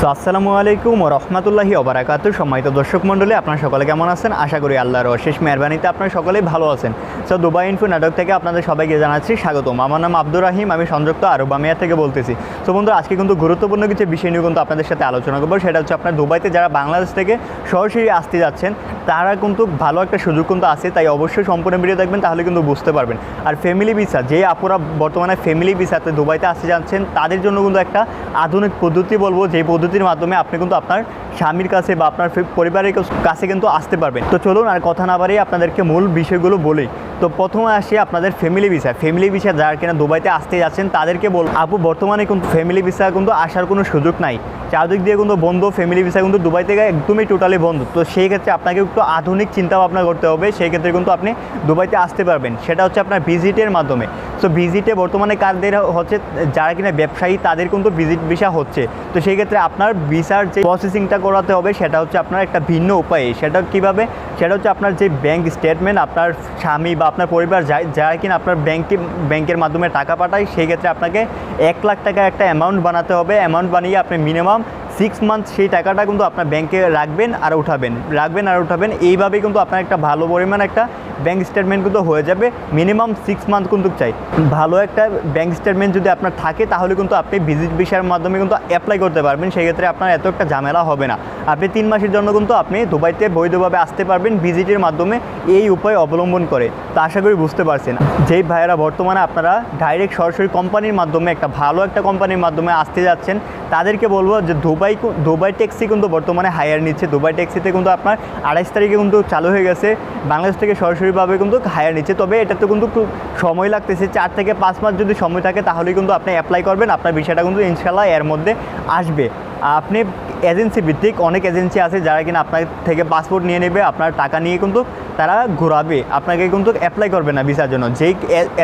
So আসসালামু আলাইকুম রহমতুল্লাহি অবরাকাত সম্মানিত দর্শক মণ্ডলী, আপনার সকলে কেমন আছেন? আশা করি আল্লাহর অশেষ মেহরবানিতে আপনার সকলেই ভালো আছেন। সো দুবাই ইনফো নাটক থেকে আপনাদের সবাইকে জানাচ্ছি স্বাগতম। আমার নাম আব্দুর রাহিম, আমি সংযুক্ত আরব আমিয়া থেকে বলতেছি। সো বন্ধু, আজকে কিন্তু গুরুত্বপূর্ণ কিছু বিষয় নিয়ে কিন্তু আপনাদের সাথে আলোচনা করব। সেটা হচ্ছে আপনার দুবাইতে যারা বাংলাদেশ থেকে সরাসরি আসতে যাচ্ছেন তারা কিন্তু ভালো একটা সুযোগ কিন্তু আছে, তাই অবশ্যই সম্পূর্ণ ভিডিও দেখবেন, তাহলে কিন্তু বুঝতে পারবেন। আর ফ্যামিলি ভিসা যে আপুরা বর্তমানে ফ্যামিলি ভিসাতে দুবাইতে আসতে যাচ্ছেন, তাদের জন্য কিন্তু একটা আধুনিক পদ্ধতি বলব, যে পদ্ধতির মাধ্যমে আপনি কিন্তু আপনার স্বামীর কাছে বা আপনার পরিবারের কাছে কিন্তু আসতে পারবেন। তো চলুন আর কথা না বাড়িয়ে আপনাদেরকে মূল বিষয়গুলো বলি। তো প্রথমে আসি আপনাদের ফ্যামিলি ভিসা ফ্যামিলি ভিসা যারা কিনা দুবাইতে আসতে যাচ্ছেন, তাদেরকে বল আপু, বর্তমানে কিন্তু ফ্যামিলি ভিসা কিন্তু আসার কোনো সুযোগ নাই। চারদিক দিয়ে কিন্তু বন্ধ ফ্যামিলি ভিসা কিন্তু দুবাই থেকে একদমই টোটালি বন্ধ। তো সেই ক্ষেত্রে আপনাকে একটু আধুনিক চিন্তা ভাবনা করতে হবে। সেই ক্ষেত্রে কিন্তু আপনি দুবাইতে আসতে পারবেন। সেটা হচ্ছে আপনার ভিজিটের মাধ্যমে। সো ভিজিটে বর্তমানে কারদের হচ্ছে, যারা কিনা ব্যবসায়ী, তাদের কিন্তু ভিজিট ভিসা হচ্ছে। তো সেই ক্ষেত্রে আপনার ভিসার যে প্রসেসিংটা করাতে হবে, সেটা হচ্ছে আপনার একটা ভিন্ন উপায়ে। সেটা কীভাবে? সেটা হচ্ছে আপনার যে ব্যাংক স্টেটমেন্ট আপনার স্বামী বা আপনার পরিবার যারা কিনা আপনার ব্যাংকে ব্যাংকের মাধ্যমে টাকা পাঠায়, সেই ক্ষেত্রে আপনাকে এক লাখ টাকা একটা অ্যামাউন্ট বানাতে হবে। অ্যামাউন্ট বানিয়ে আপনি মিনিমাম সিক্স মান্থ সেই টাকাটা কিন্তু আপনার ব্যাংকে রাখবেন আর উঠাবেন। রাখবেন আর উঠাবেন, এইভাবেই কিন্তু আপনার একটা ভালো পরিমাণ একটা ব্যাংক স্টেটমেন্ট কিন্তু হয়ে যাবে। মিনিমাম সিক্স মান্থ কিন্তু চাই। ভালো একটা ব্যাংক স্টেটমেন্ট যদি আপনার থাকে, তাহলে কিন্তু আপনি ভিজিট ভিসার মাধ্যমে কিন্তু অ্যাপ্লাই করতে পারবেন। সেই ক্ষেত্রে আপনার এত একটা ঝামেলা হবে না। আপনি তিন মাসের জন্য কিন্তু আপনি দুবাইতে বৈধভাবে আসতে পারবেন ভিজিটের মাধ্যমে, এই উপায় অবলম্বন করে। তা আশা করি বুঝতে পারছেন। যেই ভাইয়েরা বর্তমানে আপনারা ডাইরেক্ট সরাসরি কোম্পানির মাধ্যমে, একটা ভালো একটা কোম্পানির মাধ্যমে আসতে যাচ্ছেন, তাদেরকে বলব যে দুবাই কু- দুবাই ট্যাক্সি কিন্তু বর্তমানে হায়ার নিচ্ছে। দুবাই ট্যাক্সিতে কিন্তু আপনার আড়াইশ তারিখে কিন্তু চালু হয়ে গেছে। বাংলাদেশ থেকে সরাসরিভাবে কিন্তু হায়ার নিচ্ছে তবে এটাতে কিন্তু সময় লাগতেছে। চার থেকে পাঁচ মাস যদি সময় থাকে, তাহলেই কিন্তু আপনি অ্যাপ্লাই করবেন। আপনার বিষয়টা কিন্তু ইনশাল্লাহ এর মধ্যে আসবে। আপনি এজেন্সি ভিত্তিক অনেক এজেন্সি আছে যারা কিনা আপনার থেকে পাসপোর্ট নিয়ে নেবে, আপনার টাকা নিয়ে কিন্তু তারা ঘোরাবে। আপনাকে কিন্তু অ্যাপ্লাই করবে না ভিসার জন্য। যেই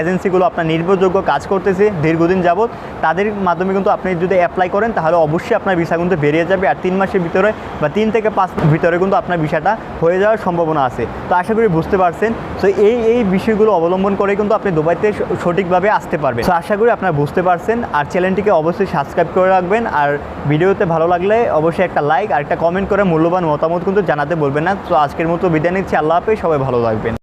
এজেন্সিগুলো আপনার নির্ভরযোগ্য কাজ করতেছে দীর্ঘদিন যাবৎ, তাদের মাধ্যমে কিন্তু আপনি যদি অ্যাপ্লাই করেন, তাহলে অবশ্যই আপনার ভিসা কিন্তু বেরিয়ে যাবে। আর তিন মাসের ভিতরে বা তিন থেকে পাঁচ ভিতরে কিন্তু আপনার ভিসাটা হয়ে যাওয়ার সম্ভাবনা আছে। তো আশা করি বুঝতে পারছেন। তো এই এই বিষয়গুলো অবলম্বন করে কিন্তু আপনি দুবাইতে সঠিকভাবে আসতে পারবেন। তো আশা করি আপনারা বুঝতে পারছেন। আর চ্যানেলটিকে অবশ্যই সাবস্ক্রাইব করে রাখবেন। আর ভিডিওতে ভালো লাগলে অবশ্যই একটা লাইক আর একটা কমেন্ট করে মূল্যবান মতামত কিন্তু জানাতে বলবেন না। তো আজকের মতো বিদায় নিচ্ছি। আল্লাহ হাফেজ। সবাই ভালো থাকবেন।